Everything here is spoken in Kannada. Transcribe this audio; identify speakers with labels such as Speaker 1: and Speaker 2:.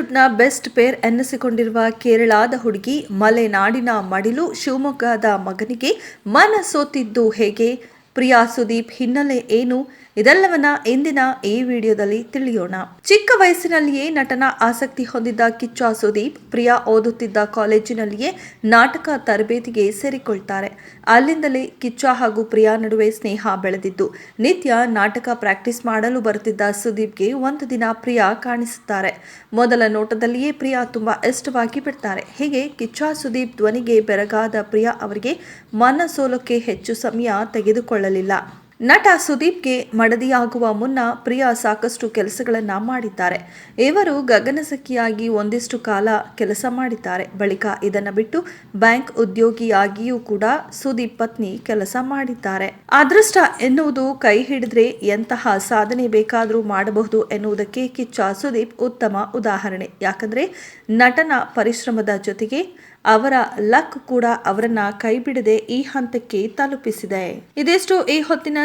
Speaker 1: ಸ್ಯಾಂಡಲ್ವುಡ್ನ ಬೆಸ್ಟ್ ಪೇರ್ ಎನ್ನಿಸಿಕೊಂಡಿರುವ ಕೇರಳದ ಹುಡುಗಿ ಮಲೆನಾಡಿನ ಮಡಿಲು ಶಿವಮೊಗ್ಗದ ಮಗನಿಗೆ ಮನ ಸೋತಿದ್ದು ಹೇಗೆ? ಪ್ರಿಯಾ ಸುದೀಪ್, ಹಿನ್ನೆಲೆ ಏನು? ಇದೆಲ್ಲವನ್ನ ಇಂದಿನ ಈ ವಿಡಿಯೋದಲ್ಲಿ ತಿಳಿಯೋಣ. ಚಿಕ್ಕ ವಯಸ್ಸಿನಲ್ಲಿಯೇ ನಟನ ಆಸಕ್ತಿ ಹೊಂದಿದ್ದ ಕಿಚ್ಚ ಸುದೀಪ್, ಪ್ರಿಯಾ ಓದುತ್ತಿದ್ದ ಕಾಲೇಜಿನಲ್ಲಿಯೇ ನಾಟಕ ತರಬೇತಿಗೆ ಸೇರಿಕೊಳ್ತಾರೆ. ಅಲ್ಲಿಂದಲೇ ಕಿಚ್ಚ ಹಾಗೂ ಪ್ರಿಯಾ ನಡುವೆ ಸ್ನೇಹ ಬೆಳೆದಿದ್ದು, ನಿತ್ಯ ನಾಟಕ ಪ್ರಾಕ್ಟೀಸ್ ಮಾಡಲು ಬರುತ್ತಿದ್ದ ಸುದೀಪ್ಗೆ ಒಂದು ದಿನ ಪ್ರಿಯಾ ಕಾಣಿಸುತ್ತಾರೆ. ಮೊದಲ ನೋಟದಲ್ಲಿಯೇ ಪ್ರಿಯಾ ತುಂಬಾ ಇಷ್ಟವಾಗಿ ಬಿಡ್ತಾರೆ. ಹೀಗೆ ಕಿಚ್ಚ ಸುದೀಪ್ ಧ್ವನಿಗೆ ಬೆರಗಾದ ಪ್ರಿಯಾ ಅವರಿಗೆ ಮನ ಸೋಲಕ್ಕೆ ಹೆಚ್ಚು ಸಮಯ ತೆಗೆದುಕೊಳ್ಳಲಿಲ್ಲ. ನಟ ಸುದೀಪ್ಗೆ ಮಡದಿಯಾಗುವ ಮುನ್ನ ಪ್ರಿಯಾ ಸಾಕಷ್ಟು ಕೆಲಸಗಳನ್ನು ಮಾಡಿದ್ದಾರೆ. ಇವರು ಗಗನಸಖಿಯಾಗಿ ಒಂದಿಷ್ಟು ಕಾಲ ಕೆಲಸ ಮಾಡಿದ್ದಾರೆ. ಬಳಿಕ ಇದನ್ನು ಬಿಟ್ಟು ಬ್ಯಾಂಕ್ ಉದ್ಯೋಗಿಯಾಗಿಯೂ ಕೂಡ ಸುದೀಪ್ ಪತ್ನಿ ಕೆಲಸ ಮಾಡಿದ್ದಾರೆ. ಅದೃಷ್ಟ ಎನ್ನುವುದು ಕೈ ಹಿಡಿದ್ರೆ ಎಂತಹ ಸಾಧನೆ ಬೇಕಾದರೂ ಮಾಡಬಹುದು ಎನ್ನುವುದಕ್ಕೆ ಕಿಚ್ಚ ಸುದೀಪ್ ಉತ್ತಮ ಉದಾಹರಣೆ. ಯಾಕಂದ್ರೆ ನಟನ ಪರಿಶ್ರಮದ ಜೊತೆಗೆ ಅವರ ಲಕ್ ಕೂಡ ಅವರನ್ನ ಕೈಬಿಡದೆ ಈ ಹಂತಕ್ಕೆ ತಲುಪಿಸಿದೆ. ಇದೆಷ್ಟು ಈ ಹೊತ್ತಿನ